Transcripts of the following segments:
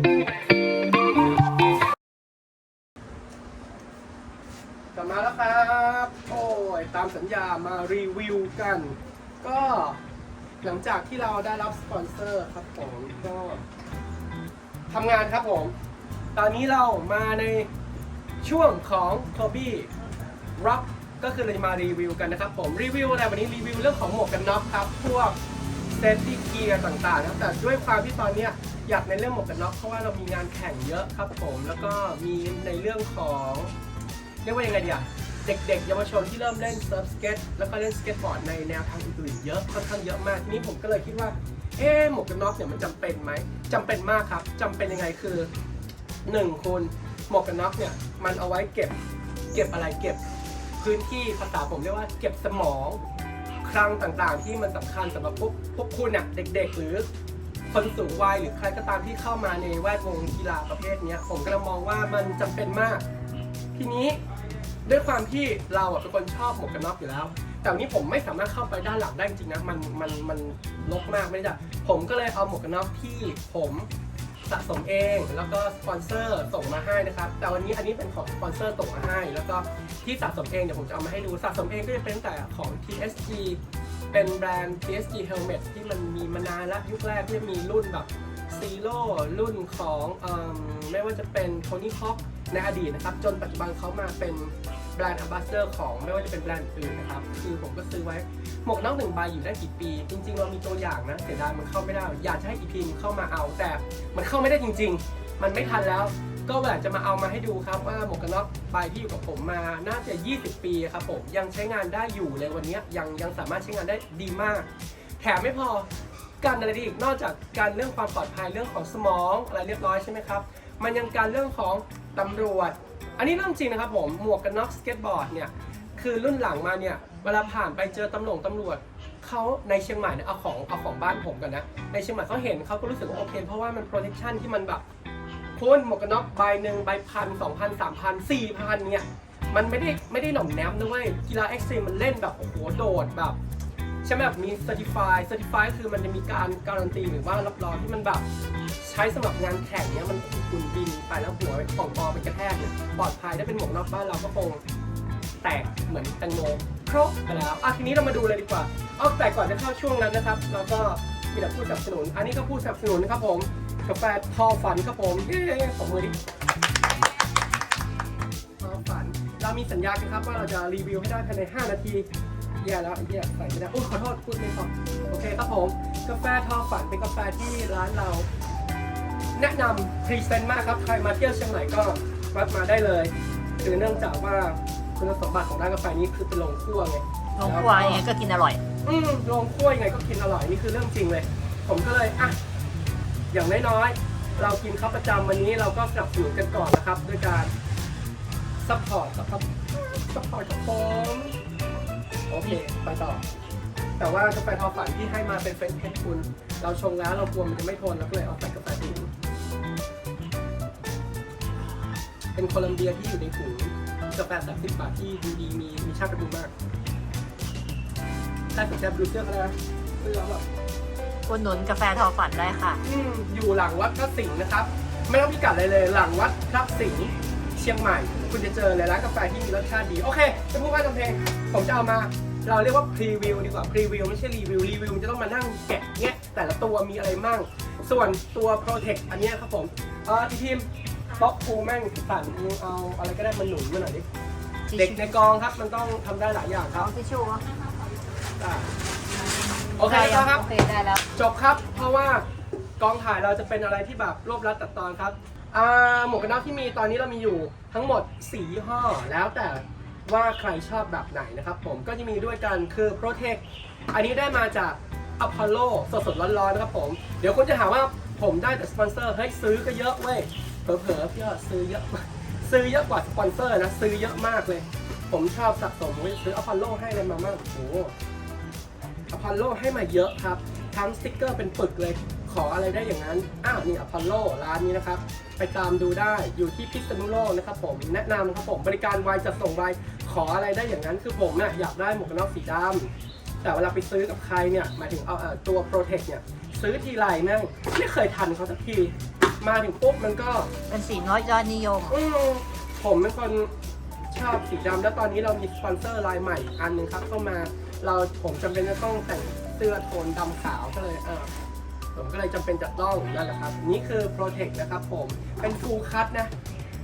กลับมาแล้วครับโอ้ยตามสัญญามารีวิวกัน ก็หลังจากที่เราได้รับสปอนเซอร์ครับผมก็ทำงานครับผม ตอนนี้เรามาในช่วงของ k o b e Rock ก็คือเราจะมารีวิวกันนะครับผมรีวิวอะไรวันนี้รีวิวเรื่องของหมวกกันน็อกครับ พวกเซฟตี้เกียร์ต่างๆนะครับแต่ด้วยความที่ตอนเนี้ย อยากในเรื่องหมวกกันน็อกเพราะว่าเรามีงานแข่งเยอะครับผม แล้วก็มีในเรื่องของเรียกว่ายังไงดีอะเด็กๆเยาวชนที่เริ่มเล่นเซิร์ฟสเก็ตแล้วก็เล่นสเก็ตบอร์ดในแนวทางอื่นๆเยอะค่อนข้างเยอะมากทีนี้ผมก็เลยคิดว่าเอ๊ะหมวกกันน็อกเนี่ยมันจำเป็นไหมจำเป็นมากครับจำเป็นยังไงคือหนึ่งคุณหมวกกันน็อกเนี่ยมันเอาไว้เก็บเก็บอะไรเก็บพื้นที่ภาษาผมเรียกว่าเก็บสมองคลังต่างๆ ที่มันสำคัญสำหรับพวกพวกคุณน่ะเด็ก ๆ หรือ คนสูงวัยหรือใครก็ตามที่เข้ามาในแวดวงกีฬาประเภทนี้ผมก็เลยมองว่ามันจำเป็นมาก ทีนี้ด้วยความที่เราอะเป็นคนชอบหมวกกันน็อกอยู่แล้ว แต่วันนี้ผมไม่สามารถเข้าไปด้านหลังได้จริงนะมันมันมันลกมากไม่ได้ผมก็เลยเอาหมวกกันน็อกที่ผม สะสมเอง แล้วก็สปอนเซอร์ส่งมาให้นะครับ แต่วันนี้อันนี้เป็นของสปอนเซอร์ส่งมาให้ แล้วก็ที่สะสมเองเดี๋ยวผมจะเอามาให้ดูสะสมเองก็จะเป็นแต่ของ TSG เป็นแบรนด์ TSG Helmet ที่มันมีมานานล้วยุคแรกที่มีรุ่นแบบซีโร่รุ่นของอมไม่ว่าจะเป็นโทนี่ฮอ k ในอดีตนะครับ จนปัจจุบันเขามาเป็น บรนด์ a m b a s s a d o r ของไม่ว่าจะเป็นแบรนด์อื่นนะครับ คือผมก็ซื้อไว้ หมวกนอกหนึ่งใบอยู่ได้กี่ปี จริงๆเรามีตัวอย่างนะเสียดายมันเข้าไม่ได้ อยากจะให้อีพีมเข้ามาเอาแต่มันเข้าไม่ได้จริง ๆ มันไม่ทันแล้ว ก็อยากจะมาเอามาให้ดูครับว่าหมวกกันน็อกใบที่อยู่กับผมมาน่าจะ 20 ปีครับผมยังใช้งานได้อยู่เลยวันนี้ยังยังสามารถใช้งานได้ดีมาก แถมไม่พอการอะไรดีอีกนอกจากการเรื่องความปลอดภัยเรื่องของสมองอะไรเรียบร้อยใช่ไหมครับมันยังการเรื่องของตำรวจ อันนี้เรื่องจริงนะครับผมหมวกกันน็อกสเก็ตบอร์ดเนี่ยคือรุ่นหลังมาเนี่ยเวลาผ่านไปเจอตำรวจตำรวจเขาในเชียงใหม่เนี่ยเอาของเอาของบ้านผมกันนะในเชียงใหม่เขาเห็นเขาก็รู้สึกว่าโอเค เพราะว่ามัน protection ที่มันแบบคุณหมวกกันน็อกใบหนึ่งใบพันสองพันสามพันสี่พันเนี่ยมันไม่ได้ไม่ได้หน่อมแนมนะเว้ยกีฬาเอ็กซ์ตรีมมันเล่นแบบโอ้โหโดดแบบ ช่ไหมแบบมี certify certify คือมันจะมีการการันตีหรือว่ารับรองที่มันแบบใช้สำหรับงานแข่งเนี้ยมันคุณบินไปแล้วหัวของบอไปกระแทกเนี่ยปลอดภัยถ้เป็นหมวกนอกบ้านเราก็คงแตกเหมือนแตงโมครบไปแล้วอะทีนี้เรามาดูเลยดีกว่าเอาแต่ก่อนจะเข้าช่วงนั้นนะครับ เราก็มีแต่ผู้สนับสนุน อันนี้ก็ผู้สนับสนุนนะครับผมกาแฟทอฝันครับผมเย้ผมมือดิทอฝัน เรามีสัญญากันครับว่าเราจะรีวิวให้ได้ภายใน 5 นาที แย่แล้วไอ้เหี้ยใส่ไม่ได้อุ้ยขอโทษพูดไม่พอโอเคครับผม กาแฟทอฝันเป็นกาแฟที่ร้านเรา แนะนำพรีเซนต์มากครับ ใครมาเที่ยวเชียงใหม่ก็แวะมาได้เลย คือเนื่องจากว่าคุณสมบัติของร้านกาแฟนี้คือเป็นโรงคั่วไงลงครัวยังไงก็กินอร่อย อืมโรงคั่วยังไงก็กินอร่อยนี่คือเรื่องจริงเลย ผมก็เลยอะอย่างน้อยๆเรากินข้าวประจำวันนี้เราก็สนับสนุนกันก่อนนะครับ ด้วยการซัพพอร์ตครับซัพพอร์ตกับผม โอเค ไปต่อ แต่ว่ากาแฟทอฝันที่ให้มาเป็นเฟรนช์เพชรคุณ เราชงแล้วเรากลัวมันจะไม่ทนเราก็เลยเอาใส่กาแฟถุงเป็นโคลัมเบียที่อยู่ในถุงกาแฟ30บาทที่ดูดีมีมีชาติกระดูมากถ้าสนใจดูเสื้อก็ได้นะเสื้อแบบอุดหนุนกาแฟทอฝันได้ค่ะ อืมอยู่หลังวัดพระสิงห์นะครับ ไม่ต้องพิกัดอะไรเลย หลังวัดพระสิงห์เชียงใหม่ คุณจะเจอเลยร้านกาแฟที่มีรสชาติดี โอเค จะพูดว่าจำเพลง ผมจะเอามาเราเรียกว่าพรีวิวดีกว่าพรีวิวไม่ใช่รีวิวรีวิวมันจะต้องมานั่งแกะเนี้ยแต่ละตัวมีอะไรมั่ง ส่วนตัว Protect อันเนี้ยครับผมเออทีทีมบล็อกคูแม่งสั่นมึงเอาอะไรก็ได้มาหนุนมาหน่อยดิเด็กในกองครับมันต้องทำได้หลายอย่างครับทิชชู่อะโอเคแล้วครับ โอเคได้แล้ว จบครับ เพราะว่ากองถ่ายเราจะเป็นอะไรที่แบบรวบรัดตัดตอนครับอ่าหมวกกันน็อกที่มีตอนนี้เรามีอยู่ทั้งหมด4ยี่ห้อแล้วแต่ ว่าใครชอบแบบไหนนะครับผมก็จะมีด้วยกันคือ Protect อันนี้ได้มาจาก Apollo สดๆร้อนๆนะครับผม เดี๋ยวคุณจะหาว่าผมได้แต่สปอนเซอร์เฮ้ยซื้อก็เยอะเว้ยเผลอๆพี่ก็ซื้อเยอะซื้อเยอะกว่าสปอนเซอร์นะซื้อเยอะมากเลย ผมชอบสะสมผมจะซื้อ Apollo ให้เลยมามากโอ้อพอลโลให้มาเยอะครับ ทั้งสติกเกอร์เป็นปึกเลย ขออะไรได้อย่างนั้น อ้าวนี่อพอลโลร้านนี้นะครับ ไปตามดูได้อยู่ที่พิษณุโลกนะครับผมแนะนำครับผมบริการไวจัดส่งไวขออะไรได้อย่างนั้นคือผมเนี่ยอยากได้หมวกกันน็อกสีดำแต่เวลาไปซื้อกับใครเนี่ยหมายถึงเอาเอ่อตัว Protect เนี่ยซื้อทีไรแม่งไม่เคยทันเขาสักที มาถึงปุ๊บมันก็เป็นสีน้อยยอดนิยมอืมผมเป็นคนชอบสีดำแล้วตอนนี้เรามีสปอนเซอร์รายใหม่อีกอันหนึ่งครับเข้ามาเราผมจำเป็นจะต้องแต่งเสื้อโทนดำขาวก็เลยเออ ผมก็เลยจำเป็นจะต้องนั่นแหละครับ นี่คือ Protect นะครับผมเป็นฟูลคัตนะ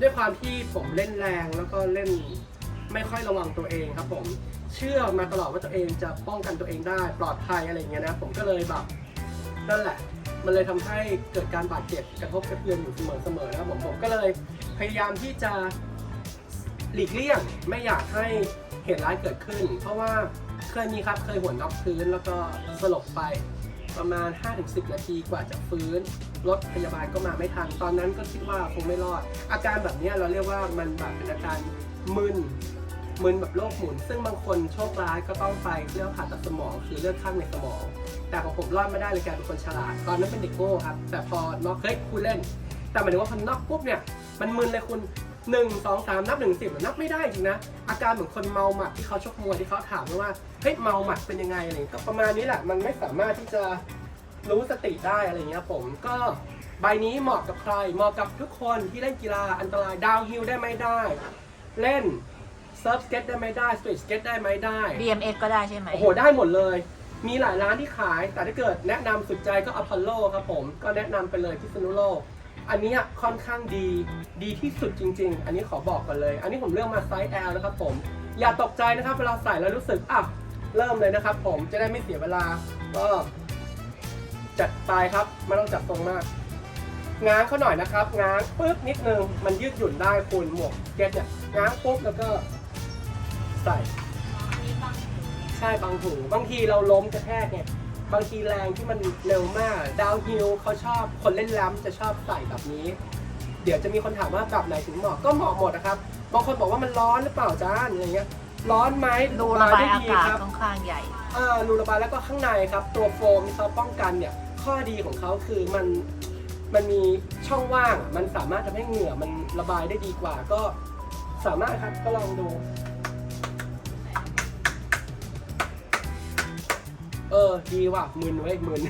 ด้วยความที่ผมเล่นแรงแล้วก็เล่นไม่ค่อยระวังตัวเองครับผมเชื่อมาตลอดว่าตัวเองจะป้องกันตัวเองได้ปลอดภัยอะไรเงี้ยนะ ผมก็เลยแบบนั่นแหละ มันเลยทำให้เกิดการบาดเจ็บกระทบกระเทือนอยู่เสมอๆนะครับผมผมก็เลยพยายามที่จะหลีกเลี่ยงไม่อยากให้เหตุร้ายเกิดขึ้น เพราะว่าเคยมีครับเคยหัวน็อกพื้นแล้วก็สลบไป ประมาณ 5-10 นาทีกว่าจะฟื้น รถพยาบาลก็มาไม่ทัน ตอนนั้นก็คิดว่าคงไม่รอด อาการแบบนี้เราเรียกว่ามันแบบเป็นอาการมึนมึนแบบโรคหมุน ซึ่งบางคนโชคร้ายก็ต้องไปเรื่องผ่าตัดสมองคือเลือดข้างในสมอง แต่ของผมรอดไม่ได้เลยกลายเป็นคนฉลาด ตอนนั้นเป็นเด็กโง่ครับ แต่พอน็อกเฮ้ยคุณเล่น แต่หมายถึงว่าพอน็อกปุ๊บเนี่ย มันมึนเลยคุณ หนึ่งสองสามนับหนึ่งสิบนับไม่ได้จริงนะ อาการเหมือนคนเมาหมัดที่เขาชกมวยที่เขาถามว่าเฮ้ยเมาหมัดเป็นยังไงอะไรอย่างเงี้ยก็ประมาณนี้แหละมันไม่สามารถที่จะรู้สติได้อะไรอย่างเงี้ยผมก็ใบนี้เหมาะกับใคร เหมาะกับทุกคนที่เล่นกีฬาอันตรายดาวฮิลได้ไหมได้ เล่นเซิร์ฟสเก็ตได้ไหมได้สตรีทสเก็ตได้ไหมได้ BMX ก็ได้ใช่ไหมโอ้โหได้หมดเลย มีหลายร้านที่ขาย แต่ถ้าเกิดแนะนำสุดใจก็อพอลโลครับผม ก็แนะนำไปเลยพิษณุโลก อันเนี้ยค่อนข้างดีดีที่สุดจริง ๆ อันนี้ขอบอกกันเลย อันนี้ผมเลือกมาไซส์ L นะครับผม อย่าตกใจนะครับเวลาใส่แล้วรู้สึกอะเริ่มเลยนะครับ ผมจะได้ไม่เสียเวลาก็จัดไปครับไม่ต้องจัดตรงมาก ง้างเขาหน่อยนะครับง้างปึ๊บนิดนึงมันยืดหยุ่นได้คุณหมวกเก็ตเนี่ยง้างปุ๊บแล้วก็ใส่ใช่บางหูบางทีเราล้มกระแทกเนี่ย บางทีแรงที่มันเร็วมาก ดาวฮิลเขาชอบคนเล่นแรมจะชอบใส่แบบนี้ เดี๋ยวจะมีคนถามว่าแบบไหนถึงเหมาะก็เหมาะหมดนะครับบางคนบอกว่ามันร้อนหรือเปล่าจ้าอะไรเงี้ย ร้อนไหมรูระบายได้อาดีกาศครับค่อนข้างใหญ่อ่ารูระบายแล้วก็ข้างในครับ ตัวโฟมที่เขาป้องกันเนี่ย ข้อดีของเขาคือมันมันมีช่องว่าง มันสามารถทำให้เหงื่อมันระบายได้ดีกว่า ก็สามารถครับก็ลองดู ออดีว่ะมึนไว้ยมึน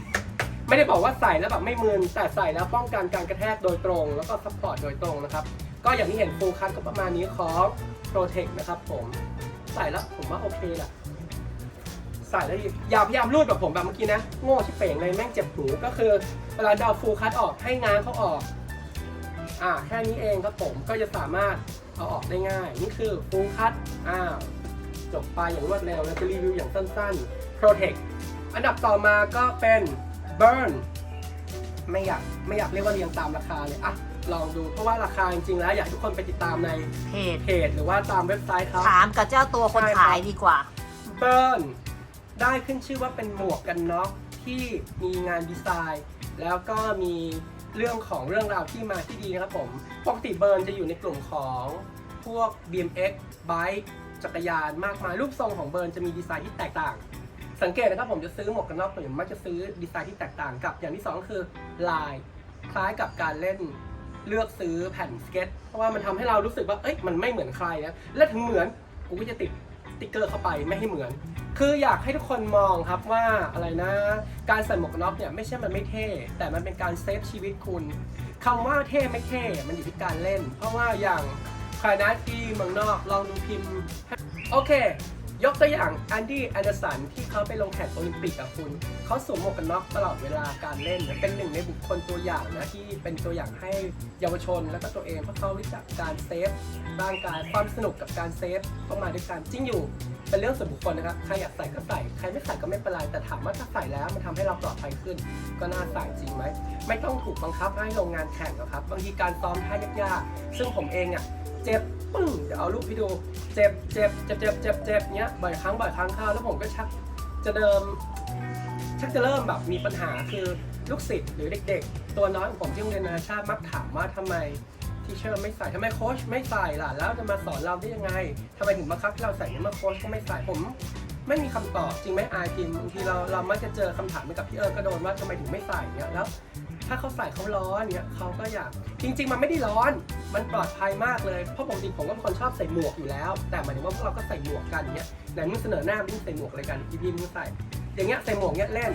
ไม่ได้บอกว่าใส่แล้วแบบไม่มึนแต่ใส่แล้วป้องกันการกระแทกโดยตรง แล้วก็ซัพพอร์ตโดยตรงนะครับ ก็อย่างที่เห็นฟูลคัทก็ประมาณนี้ของ Protect นะครับผมใส่แล้วผมว่าโอเคแหละใส่แล้วดีอย่าพยายามรูดแบบผมแบบเมื่อกี้นะ โง่ชิเป่งเลยแม่งเจ็บหูก็คือเวลาเดาฟูลคัทออกให้งานเขาออก อ่าแค่นี้เองครับผมก็จะสามารถเอาออกได้ง่าย นี่คือฟูลคัทอ่าวจบไปอย่างรวดเร็วแล้วจะรีวิวอย่างสั้นๆ Protect อันดับต่อมาก็เป็น Burn ไม่อยากไม่อยากเรียกว่าเรียงตามราคาเลยอะลองดูเพราะว่าราคาจริงๆแล้วอยากให้ทุกคนไปติดตามในเพจเพจหรือว่าตามเว็บไซต์เขา ถามกับเจ้าตัวคนใช่ครับ ขายดีกว่า เบิร์นได้ขึ้นชื่อว่าเป็นหมวกกันน็อกที่มีงานดีไซน์ แล้วก็มีเรื่องของเรื่องราวที่มาที่ดีนะครับผมปกติเบิร์นจะอยู่ในกลุ่มของพวก BMX Bike จักรยานมากมายรูปทรงของเบิร์นจะมีดีไซน์ที่แตกต่าง สังเกตนะครับผมจะซื้อหมวกกันน็อกผมมักจะซื้อดีไซน์ที่แตกต่างกับ อย่างที่สองคือลายคล้ายกับการเล่นเลือกซื้อแผ่นสเก็ต เพราะว่ามันทำให้เรารู้สึกว่าเอ้ยมันไม่เหมือนใครนะและถึงเหมือนกูก็จะติดสติ๊กเกอร์เข้าไปไม่ให้เหมือน คืออยากให้ทุกคนมองครับว่าอะไรนะ การใส่หมวกกันน็อกเนี่ยไม่ใช่มันไม่เท่ แต่มันเป็นการเซฟชีวิตคุณคำว่าเท่ไม่เท่มันอยู่ที่การเล่น เพราะว่าอย่างใครนะที่เมืองนอกลองดูพิมพ์ โอเค ยกตัวอย่างแอนดี้แอนเดอร์สันที่เขาไปลงแข่งโอลิมปิกกับคุณ เขาสวมหมวกกันน็อกตลอดเวลาการเล่น เป็นหนึ่งในบุคคลตัวอย่างนะ ที่เป็นตัวอย่างให้เยาวชนและก็ตัวเองเพราะเขารู้จักการเซฟร่างกายความสนุกกับการเซฟเข้ามาด้วยกันจริงอยู่เป็นเรื่องส่วนบุคคลนะครับ ใครอยากใส่ก็ใส่ ใครไม่ใส่ก็ไม่เป็นไร แต่ถามว่าถ้าใส่แล้วมันทำให้เราปลอดภัยขึ้น ก็น่าใส่จริงไหม ไม่ต้องถูกบังคับให้ลงงานแข่งหรอกครับ บางทีการซ้อมท่ายากๆ ซึ่งผมเองอะ เจ็บปึ้ง เดี๋ยวเอารูปให้ดู เจ็บ เจ็บ เจ็บ เจ็บ เจ็บเจ็บเนี้ยบ่อยครั้งบ่อยครั้งเข้าแล้วผมก็ชักจะเดิม ชักจะเริ่มแบบมีปัญหาคือลูกศิษย์หรือเด็ก ๆ ตัวน้อยของผมที่โรงเรียนนานาชาติมักถามว่าทำไมทีเชอร์ไม่ใส่ทำไมโค้ชไม่ใส่ล่ะ แล้วจะมาสอนเราได้ยังไงทำไมถึงบังคับให้เราใส่ในเมื่อโค้ชก็ไม่ใส่ผม ไม่มีคำตอบจริงไหมอายพิมพ์บางทีเราเรามักจะเจอคำถามเหมือนกับพี่เอิร์ก็โดนว่าทำไมถึงไม่ใส่เนี่ยแล้ว ถ้าเขาใส่เขาร้อนเนี่ยเขาก็อยากจริง ๆ มันไม่ได้ร้อน มันปลอดภัยมากเลยเพราะปกติผมก็เป็นคนชอบใส่หมวกอยู่แล้ว แต่หมายถึงว่าพวกเราก็ใส่หมวกกันเนี่ยไหนมึงเสนอหน้ามึงใส่หมวกอะไรกันอีพีมึงใส่ อย่างเงี้ยใส่หมวกเงี้ยเล่น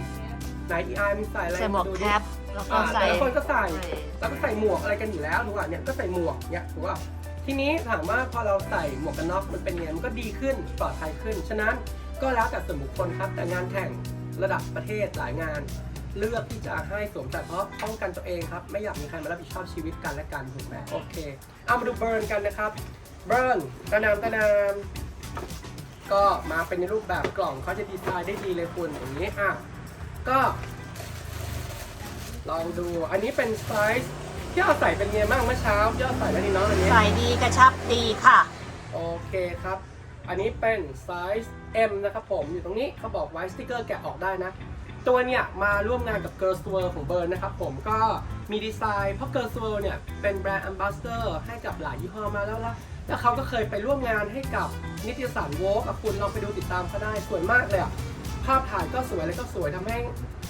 ไหนอีไอมึงใส่อะไรใส่หมวกดูแคดิปแล้วก็อ่าใส่แต่ละคนก็ใส่ใส่แล้วก็ใส่หมวกอะไรกันอยู่แล้วถูกป่ะเนี่ยก็ใส่หมวกเนี่ยถูกป่ะทีนี้ถามว่าพอเราใส่หมวกกันน็อกมันเป็นไงมันก็ดีขึ้นปลอดภัยขึ้น ฉะนั้นก็แล้วแต่ส่วนบุคคลครับแต่งานแข่งระดับประเทศหลายงาน เลือกที่จะให้สวมใส่เพราะป้องกันตัวเองครับ ไม่อยากมีใครมารับผิดชอบชีวิตกันและกันถูกไหมโอเค เอามาดูเบิร์นกันนะครับ เบิร์นตะนามตะนามก็มาเป็นในรูปแบบกล่องเขาจะดีไซน์ได้ดีเลยคุณอย่างนี้อะก็ ลองดูอันนี้เป็นไซส์ที่เอาใส่เป็นไงบ้างเมื่อเช้าที่เอาใส่แล้วนี่น้องอันนี้ ใส่ดีกระชับดีค่ะ โอเคครับ อันนี้เป็นไซส์ M นะครับผมอยู่ตรงนี้เขาบอกไว้สติกเกอร์แกะออกได้นะ ตัวเนี่ยมาร่วมงานกับ Girls World ของเบิร์นนะครับผมก็มีดีไซน์ เพราะ Girls World เนี่ยเป็นแบรนด์ Ambassador ให้กับหลายยี่ห้อมาแล้วละแล้วเขาก็เคยไปร่วมงานให้กับนิตยสารโวกคุณลองไปดูติดตามเขาได้สวยมากเลยอะภาพถ่ายก็สวยแล้วก็สวยทำให้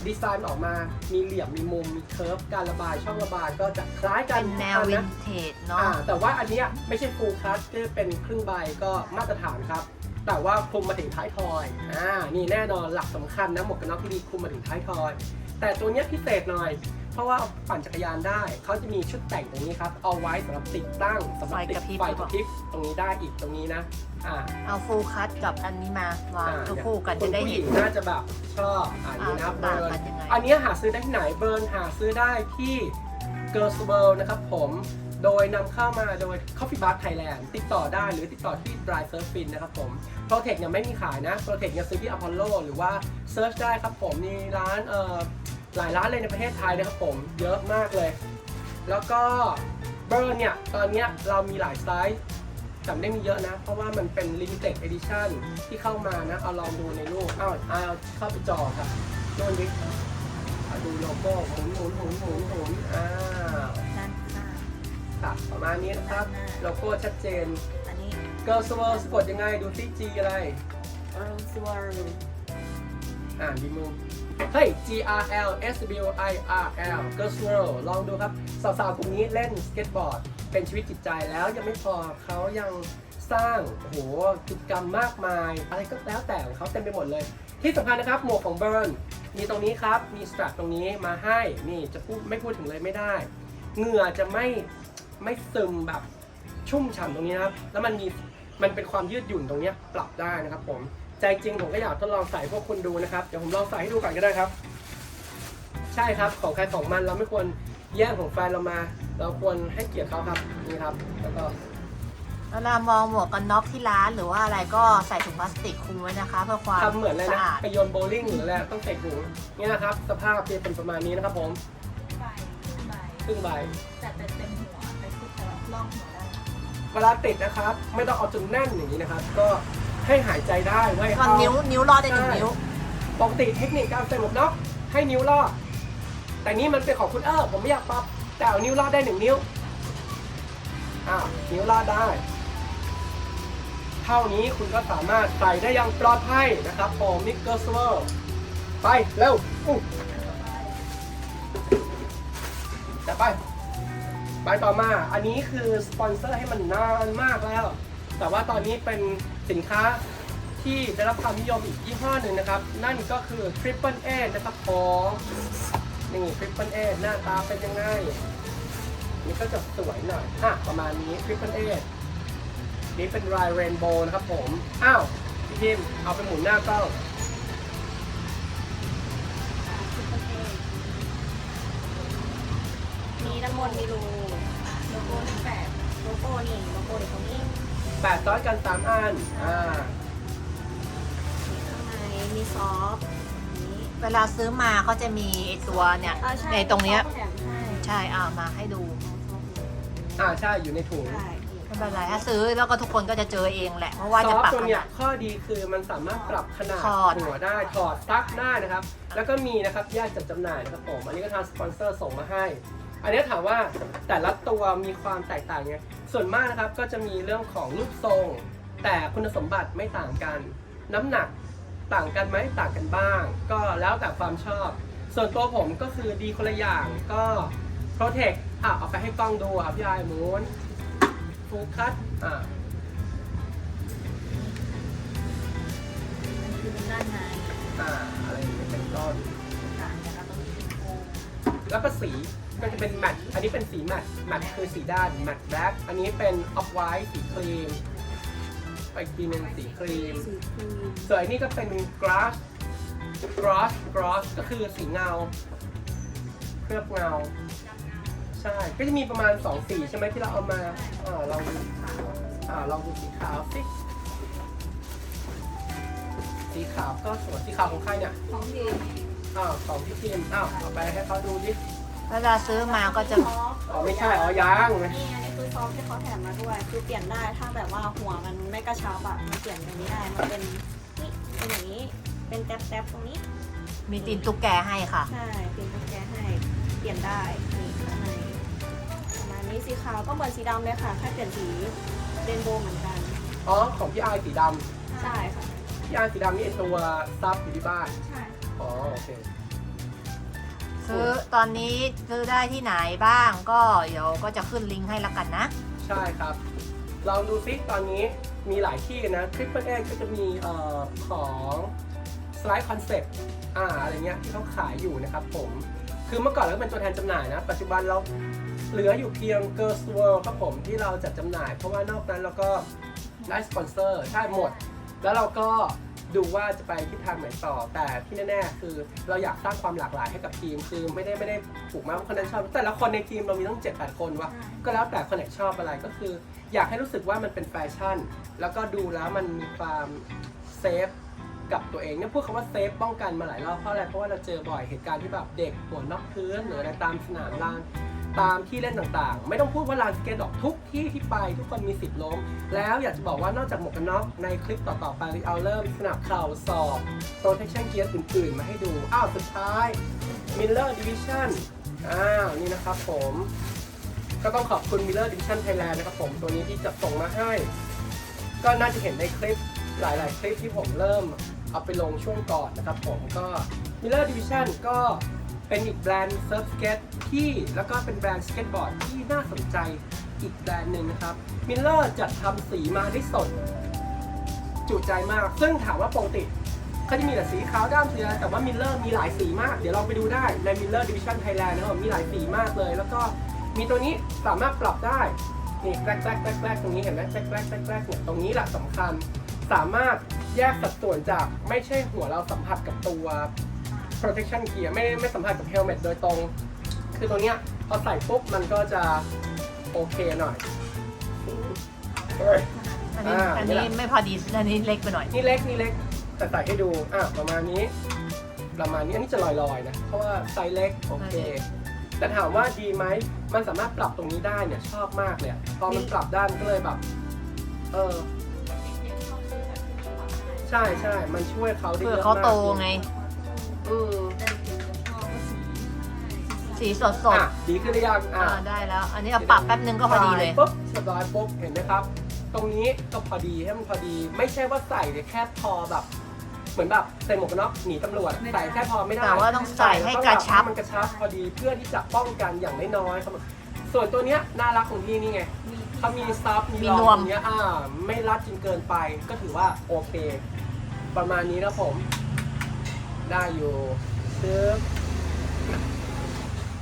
ดีไซน์ออกมา มีเหลี่ยม มีมุม มีเคิร์ฟ การระบาย ช่องระบายก็จะคล้ายกัเป็นนแนววินะนเทจเนาะอ่าแต่ว่าอันเนี้ยไม่ใช่ full cut ที่เป็นครึ่งใบก็มาตรฐานครับ แต่ว่าคลุมมาถึงท้ายทอยอ่านี่แน่นอนหลักสำคัญนะหมวกกันน็อกที่ดีคลุมมาถึงท้ายทอย แต่ตัวเนี้ยพิเศษหน่อย เพราะว่าปั่นจักรยานได้เขาจะมีชุดแต่งตรงนี้ครับ เอาไว้สำหรับติดตั้งสำหรับติดไฟกระพริบไฟกระพริบตรงนี้ได้อีกตรงนี้นะอ่าเอาฟูลคัตกับอันนี้มาวางอ่าคู่ๆกันจะได้คุณผู้เห็นญิงน่าจะแบบชอบอันนี้นะอ่าเบิร์ต่างกันยังไงอันเนี้ยหาซื้อได้ที่ไหนเบิร์นหาซื้อได้ที่ Girls World นะครับผม โดยนำเข้ามาโดย Coffee Bar Thailand ติดต่อได้หรือติดต่อที่ Dry Surf Fin นะครับผม Protect เนี่ยไม่มีขายนะ Protect เนี่ยซื้อที่ Apollo หรือว่า Search ได้ครับผม มีร้านเอ่อหลายร้านเลยในประเทศไทยนะครับผม เยอะมากเลย แล้วก็เบิร์เนี่ย ตอนนี้เรามีหลายไซส์แต่ไม่ได้มีเยอะนะ เพราะว่ามันเป็น limited edition ที่เข้ามานะ เอาลองดูในรูปอ้าวเอาเข้าไปจอครับโน่นดิดูโลโก้หมุนหมุนหมุนหมุนหมุนอ้าว ค่ะประมาณนี้นะครับด้านหน้าโลโก้ชัดเจนอันนี้ Girls World สะกดยังไงดูซิ G อะไรโรสวอร์อ่านดีมือเฮ้ย G R L S W I R L Girls World ลองดูครับ สาวๆกลุ่มนี้เล่นสเก็ตบอร์ด เป็นชีวิตจิตใจแล้วยังไม่พอเขายังสร้างโอ้โหกิจกรรมมากมาย อะไรก็แล้วแต่ของเขาเต็มไปหมดเลย ที่สำคัญนะครับหมวกของเบิร์นมีตรงนี้ครับ มีสตรัปตรงนี้มาให้ นี่จะพูดไม่พูดถึงเลยไม่ได้ เหงื่อจะไม่ ไม่ซึมแบบชุ่มฉ่ำตรงนี้นะครับ แล้วมันมีมันเป็นความยืดหยุ่นตรงเนี้ยปรับได้นะครับผม ใจจริงผมก็อยากทดลองใส่พวกคุณดูนะครับ เดี๋ยวผมลองใส่ให้ดูก่อนก็ได้ครับ ใช่ครับ ของใครของมันเราไม่ควรแย่งของแฟนเรามา เราควรให้เกียรติเขาครับ นี่ครับ แล้วก็เวลามองหมวกกันน็อกที่ร้านหรือว่าอะไรก็ใส่ถุงพลาสติกคลุมไว้นะคะ เพื่อความทำเหมือนเลยสะนะอาดไปโยนโบว์ลิ่งหรืออะไรต้องใส่ถุงนี่นะครับ สภาพจะเป็นประมาณนี้นะครับผมใบใบครึ่งใบ ล่องหัวได้เวลาติดนะครับ ไม่ต้องเอาจนแน่นอย่างนี้นะครับ ก็ให้หายใจได้ไว้ตอนเอานิ้วนิ้วรอดได้หนึ่งนิ้ว ปกติเทคนิคการใส่หมวกน็อกให้นิ้วรอด แต่นี่มันเป็นของคุณเออผมไม่อยากปรับแต่เอานิ้วรอดได้หนึ่งนิ้วอ้าวนิ้วรอดได้ เท่านี้คุณก็สามารถใส่ได้อย่างปลอดภัยนะครับผมนิกเกอร์สเวอร์ไปเร็วอู้จะไป ไปต่อมาอันนี้คือสปอนเซอร์ให้มันนานมากแล้ว แต่ว่าตอนนี้เป็นสินค้าที่ได้รับความนิยมอีกยี่ห้อหนึ่งนะครับ นั่นก็คือ Triple A นะครับผมนี่ Triple A หน้าตาเป็นยังไงนี่ก็จะสวยหน่อยอะประมาณนี้ Triple A นี่เป็นลายเรนโบว์นะครับผม อ้าวพี่พิมเอาไปหมุนหน้ากล้องมีน้ำมนต์มีรูโลโก้ที่แปด โลโก้นี่โลโก้อยู่ตรงนี้แปดซ้อนกันสามอันอ่าข้างในมีซอฟต์นี้เวลาซื้อมาเขาจะมีไอตัวเนี่ยอ่าใช่ในตรงเนี้ยแถมให้ใช่เอามาให้ดูอ่าใช่อยู่ในถุง ใช่ไม่เป็นไรถ้าซื้อแล้วก็ทุกคนก็จะเจอเองแหละ เพราะว่าซจะอฟปรับต์ตัวขเนี้นายดข้อดีคือมันสามารถปรับขนาดถอด หัวได้ถอดซักได้นะครับ แล้วก็มีนะครับแยกจัดจำหน่ายนะครับผมอันนี้ก็ทางสปอนเซอร์ส่งมาให้ อันนี้ถามว่าแต่ละตัวมีความแตกต่างไงส่วนมากนะครับก็จะมีเรื่องของรูปทรง แต่คุณสมบัติไม่ต่างกัน น้ำหนักต่างกันไหมต่างกันบ้าง ก็แล้วแต่ความชอบ ส่วนตัวผมก็คือดีคนละอย่างก็ Protect อะเอาไปให้กล้องดูอะพี่ไอ้หมูนฟูคัตอะมันคือด้านในอ่าอะไรอย่างเงี้ยเป็นต้นต่างกันแล้วก็มีโค้งแล้วก็สี ก็จะเป็นแมตต์อันนี้เป็นสีแมตต์แมตต์คือสีด้านแมตต์แบล็กอันนี้เป็นออฟไวท์สีครีมไปอีกทีหนึงสีครีม สีครีมส่วนอันนี้ก็เป็น grass grass grass ก็คือสีเงา เคลือบเงา ใช่ ก็จะมีประมาณ 2 สีใช่ไหมที่เราเอามาอ่าลองดูอ่าลองดูสีขาวสิ สีขาวก็สวยสีขาวของใครเนี่ย ของทีมอ้าวของพี่ทีมอ้าวเอาไปให้เขาดูดิ เวลาซื้อมาก็จะซอฟต์อ๋อไม่ใช่อ๋อยางนี่อันนี้คือซอฟต์ที่เขาแถมมาด้วย คือเปลี่ยนได้ถ้าแบบว่าหัวมันไม่กระชับอะมันเปลี่ยนอย่างนี้ได้ มันเป็นนี่เป็นอย่างนี้ เป็นแท็บๆตรงนี้ มีตีนตุ๊กแกให้ค่ะ ใช่เป็นกุญแจให้เปลี่ยนได้นี่ข้างในประมาณนี้สีขาวก็เหมือนสีดำเลยค่ะแค่เปลี่ยนสีเรนโบว์เหมือนกัน อ๋อของพี่อายสีดใช่ค่ะำพี่อายสีดำนี่เป็นตัวซับอยู่ที่บ้าน ใช่ อ๋อโอเค ซื้อตอนนี้ซื้อได้ที่ไหนบ้างก็เดี๋ยวก็จะขึ้นลิงก์ให้ละกันนะ ใช่ครับ ลองดูซิตอนนี้มีหลายที่นะ Triple A ก็จะมีเอ่อของ Slide Concept อ่าอะไรเงี้ยที่เขาขายอยู่นะครับผม คือเมื่อก่อนเราเป็นตัวแทนจำหน่ายนะ ปัจจุบันเราเหลืออยู่เพียง Girls World ครับผมที่เราจัดจำหน่าย เพราะว่านอกนั้นเราก็ได้สปอนเซอร์ใช่หมด แล้วเราก็ ดูว่าจะไปทิศทางไหนต่อ แต่ที่แน่ๆคือเราอยากสร้างความหลากหลายให้กับทีม คือไม่ได้ไม่ได้ผูกมัดว่าคนนั้นชอบ แต่ละคนในทีมเรามีตั้ง7-8คนวะก็แล้วแต่คนไหนชอบอะไรก็คือ อยากให้รู้สึกว่ามันเป็นแฟชั่น แล้วก็ดูแล้วมันมีความเซฟกับตัวเองเนี่ยพูดคำว่าเซฟป้องกันมาหลายรอบเพราะอะไรเพราะว่าเราเจอบ่อยเหตุการณ์ที่แบบเด็กหัวนอกพื้นหรืออะไรตามสนามลาน ตามที่เล่นต่างๆ ไม่ต้องพูดว่าลานสเก็ตหรอกทุกที่ที่ไปทุกคนมีสิทธิ์ล้ม แล้วอยากจะบอกว่านอกจากหมวกกันน็อกในคลิปต่อๆไปเอาเริ่มสนับเข่าศอก protection gear อื่นๆ มาให้ดู อ้าว สุดท้าย Miller Division อ้าว นี่นะครับผม ก็ต้องขอบคุณ Miller Division Thailand นะครับผมตัวนี้ที่จัดส่งมาให้ ก็น่าจะเห็นในคลิปหลายๆ คลิปที่ผมเริ่มเอาไปลงช่วงก่อนนะครับผมก็ Miller Division ก็ เป็นอีกแบรนด์เซิร์ฟสเก็ตที่แล้วก็เป็นแบรนด์สเก็ตบอร์ดที่น่าสนใจอีกแบรนด์หนึ่งนะครับ Miller จัดทำสีมาได้สด จุใจมาก ซึ่งถามว่าปกติเขาจะมีแต่สีขาวดำสีอะไรแต่ว่า Miller มีหลายสีมาก เดี๋ยวลองไปดูได้ใน Miller Division Thailand นะครับมีหลายสีมากเลย แล้วก็มีตัวนี้สามารถปรับได้นี่แกลกแกลกแกลกแกลกตรงนี้เห็นไหมแกลกแกลกแกลกแกลกเนี่ยตรงนี้แหละสำคัญ สามารถแยกสัดส่วนจากไม่ใช่หัวเราสัมผัสกับตัว protection gear ไม่ไม่สัมผัสกับ helmet โดยตรง คือตัวเนี้ยพอใส่ปุ๊บมันก็จะโอเคหน่อยเฮ้ยอันนี้อ่าอันนี่นี้แหละไม่พอดีอันนี้เล็กไปหน่อย นี่เล็กนี่เล็กแต่ใส่ให้ดูอะประมาณนี้ ประมาณนี้อันนี้จะลอยๆนะ เพราะว่าไซส์เล็กโอเค แต่ถามว่าดีไหมมันสามารถปรับตรงนี้ได้เนี่ยชอบมากเลยอะพอมันปรับได้มันก็เลยแบบเออใช่ใช่มันช่วยเขาได้เพื่เยออะเขามากโตไง อืมสีสดสดอะดีขึ้นหรือยังอะอ่าได้แล้ว อันนี้เอาปรับแป๊บนึงก็พอดีเลยใส่ปุ๊บเรียบร้อยปุ๊บเห็นไหมครับ ตรงนี้ก็พอดีให้มันพอดี ไม่ใช่ว่าใส่เนี่ยแค่พอแบบ เหมือนแบบใส่หมวกกันน็อกหนีตำรวจใส่แค่พอไม่ได้แต่ว่าต้องใส่ให้กระชับ มันกระชับพอดีเพื่อที่จะป้องกันอย่างน้อยๆครับส่วนตัวเนี้ยน่ารักของพี่นี่ไงเขามีซับมีมีรนอวงมอย่างเงี้ยอ่าไม่รัดจนเกินไปก็ถือว่าโอเค ประมาณนี้นะผม ได้อยู่ซึบ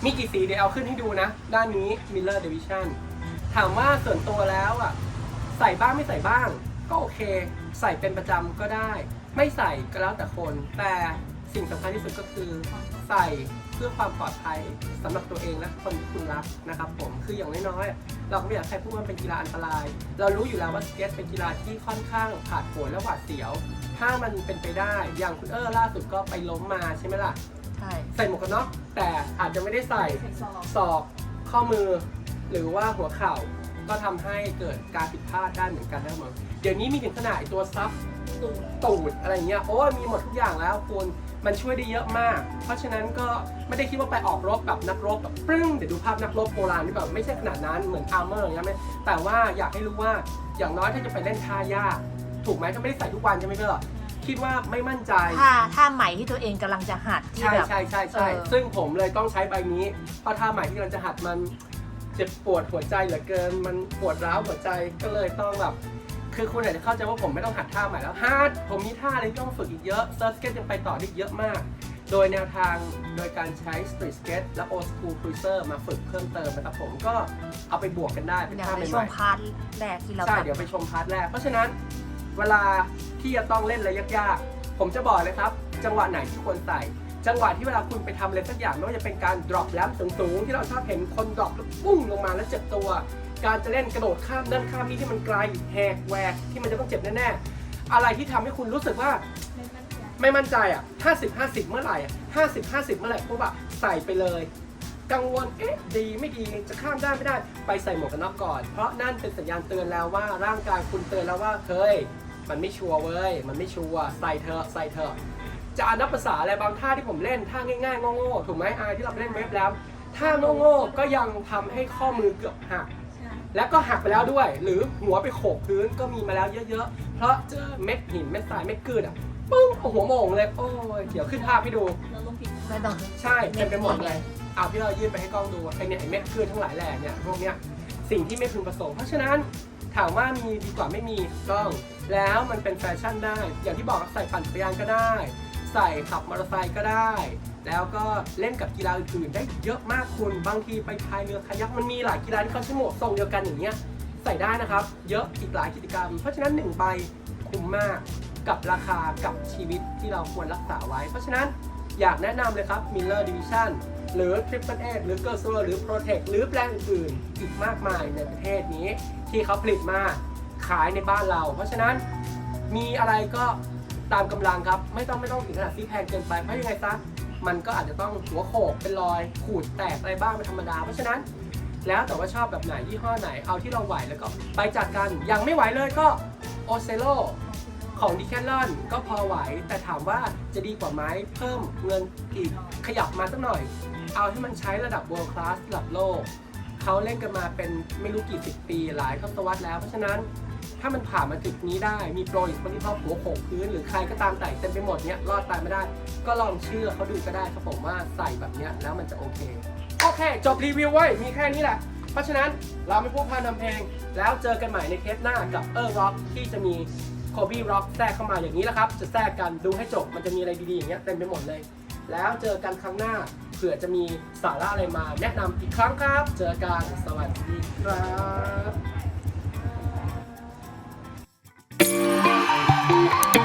มีกี่สีเดี๋ยวเอาขึ้นให้ดูนะ ด้านนี้ Miller Division ถามว่าส่วนตัวแล้วอะ ใส่บ้างไม่ใส่บ้าง ก็โอเค ใส่เป็นประจำก็ได้ ไม่ใส่ก็แล้วแต่คน แต่สิ่งสำคัญที่สุดก็คือใส่ พื่อความปลอดภัยสำหรับตัวเองและคนที่คุณรักนะครับผมคืออย่างน้อยๆอะเราก็ไม่อยากให้พูดว่ามันเป็นกีฬาอันตราย เรารู้อยู่แล้วว่าสเก็ตเป็นกีฬาที่ค่อนข้างผาดโผนและหวาดเสียว ถ้ามันเป็นไปได้อย่างคุณเออล่าสุดก็ไปล้มมาใช่ไหมล่ะใช่ใส่หมวกกันน็อกแต่อาจจะไม่ได้ใส่ใส่ซองศอกข้อมือ หรือว่าหัวเข่าก็ทำให้เกิดการผิดพลาดได้เหมือนกันนะมึงเดี๋ยวนี้มีถึงขนาดไอ้ตัวซับตูดตูดอะไรเงี้ยโอ้ยมีหมดทุกอย่างแล้วคุณ มันช่วยได้เยอะมาก เพราะฉะนั้นก็ไม่ได้คิดว่าไปออกรบแบบนักรบแบบปรึ้งเดี๋ยวดูภาพนักรบโบราณนี่แบบไม่ใช่ขนาดนั้นเหมือนอาร์เมอร์อย่างเงี้ยไม่แต่ว่าอยากให้รู้ว่าอย่างน้อยถ้าจะไปเล่นท่ายากถูกไหมถ้าไม่ได้ใส่ทุกวันใช่ไหมเพื่อคิดว่าไม่มั่นใจถ้าถ้าใหม่ที่ตัวเองกำลังจะหัดที่ใช่แบบ ใช่ใช่ใช่เออ ซึ่งผมเลยต้องใช้ใบนี้ เพราะท่าใหม่ที่กำลังจะหัดมันเจ็บปวดหัวใจเหลือเกิน มันปวดร้าวหัวใจก็เลยต้องแบบ คือคุณอาจจะเข้าใจว่าผมไม่ต้องหัดท่าใหม่แล้วฮาร์ดผมมีท่าอะไรที่ต้องฝึกอีกเยอะเซิร์ฟสเก็ตยังไปต่อได้อีกเยอะมาก โดยแนวทางโดยการใช้ Street Skate และ Old School Cruiser มาฝึกเพิ่มเติมนะครับผมก็เอาไปบวกกันได้เป็นเดี๋ยวท่าในใหช่วม่งๆพาร์ทแรกที่เราใช่ทำเดี๋ยวไปชมพาร์ทแรก เพราะฉะนั้นเวลาที่จะต้องเล่นอะไรยากๆ ผมจะบอกเลยครับ จังหวะไหนที่ควรใส่ จังหวะที่เวลาคุณไปทำอะไรสักอย่างไม่ว่าจะเป็นการ drop แลมสูงๆที่เราชอบเห็นคน drop แล้วปุ้งลงมาแล้วเจ็บตัว การจะเล่นกระโดดข้ามนั่นข้ามนี่ที่มันไกลแหกแหวกที่มันจะต้องเจ็บแน่ๆอะไรที่ทำให้คุณรู้สึกว่าไม่มั่นใจอะ50 50 เมื่อไหร่อะ50 50 เมื่อไหร่ปุ๊บอะใส่ไปเลย กังวลเอ๊ะดีไม่ดีจะข้ามได้ไม่ได้ ไปใส่หมวกกันน็อกก่อน เพราะนั่นเป็นสัญญาณเตือนแล้วว่าร่างกายคุณเตือนแล้วว่าเฮ้ยมันไม่ชัวร์เว้ย มันไม่ชัวร์ใส่เถอะใส่เถอะจะอ่านนับภาษาอะไรบางท่าที่ผมเล่นท่าง่ายๆโง่ๆถูกไหมอายที่เราไปเล่นเว็บแล้วท่าโง่ๆก็ยังทำให้ข้อมือเกือบหัก แล้วก็หักไปแล้วด้วย หรือหัวไปโขกพื้นก็มีมาแล้วเยอะๆ เพราะเจอเม็ดหินเม็ดทรายเม็ดกืดอะปึ้งเอาหัวโมงเลย โอ้ยเดี๋ยวขึ้นภาพให้ดู เราลงผิดไม่ต้อง ใช่เต็มไปหมดเลยเอาที่เรายื่นไปให้กล้องดูไอเนี่ยไอเม็ดกืดทั้งหลายแหล่เนี่ยพวกเนี้ยสิ่งที่ไม่พึงประสงค์เพราะฉะนั้นถามว่ามีดีกว่าไม่มีกล้อง แล้วมันเป็นแฟชั่นได้ อย่างที่บอกใส่ปั่นจักรยานก็ได้ ใส่ขับมอเตอร์ไซค์ก็ได้ แล้วก็เล่นกับกีฬาอื่นๆ ได้เยอะมากคุณบางทีไปพายเรือคายักมันมีหลายกีฬาที่เขาใช้หมวกทรงเดียวกันอย่างเงี้ยใส่ได้นะครับ เยอะอีกหลายกิจกรรม เพราะฉะนั้นหนึ่งใบคุ้มมากกับราคากับชีวิตที่เราควรรักษาไว้ เพราะฉะนั้นอยากแนะนำเลยครับ Miller Division หรือ Triple A หรือ g e r s o หรือ Protect หรือแบรนด์อื่นๆ อีกมากมายในประเทศนี้ ที่เขาผลิตมาขายในบ้านเรา เพราะฉะนั้นมีอะไรก็ ตามกำลังครับ ไม่ต้องไม่ต้องถึงขนาดที่แพงเกินไปเพราะยังไงซะมันก็อาจจะต้องหัวโขกเป็นรอยขูดแตกอะไรบ้างเป็นธรรมดา เพราะฉะนั้นแล้วแต่ว่าชอบแบบไหนยี่ห้อไหนเอาที่เราไหวแล้วก็ไปจัดกันยังไม่ไหวเลยก็ o c e l o ของดิแคลอนก็พอไหว แต่ถามว่าจะดีกว่าไหมเพิ่มเงินอีกขยับมาสักหน่อย เอาให้มันใช้ระดับ world class ระดับโลก เขาเล่นกันมาเป็นไม่รู้กี่สิบปีหลายทศวรรษแล้วเพราะฉะนั้น ถ้ามันผ่านมาจุดนี้ได้ มีโปรอีกคนที่ชอบหัวโขกพื้น หรือใครก็ตามแต่เต็มไปหมดเนี้ยรอดตายไม่ได้ ก็ลองเชื่อเขาดูก็ได้ครับผมว่าใส่แบบเนี้ยแล้วมันจะโอเค โอเค จบรีวิวไว้มีแค่นี้แหละ เพราะฉะนั้นเราไม่พูดพานทำเพลง แล้วเจอกันใหม่ในเทปหน้ากับเออร์ร็อกที่จะมีโคบี้ร็อกแทรกเข้ามาอย่างนี้แหละครับ จะแทรกกันดูให้จบมันจะมีอะไรดีๆอย่างเงี้ยเต็มไปหมดเลย แล้วเจอกันครั้งหน้าเผื่อจะมีสาระอะไรมาแนะนำอีกครั้งครับ เจอกันสวัสดีครับ Thank you.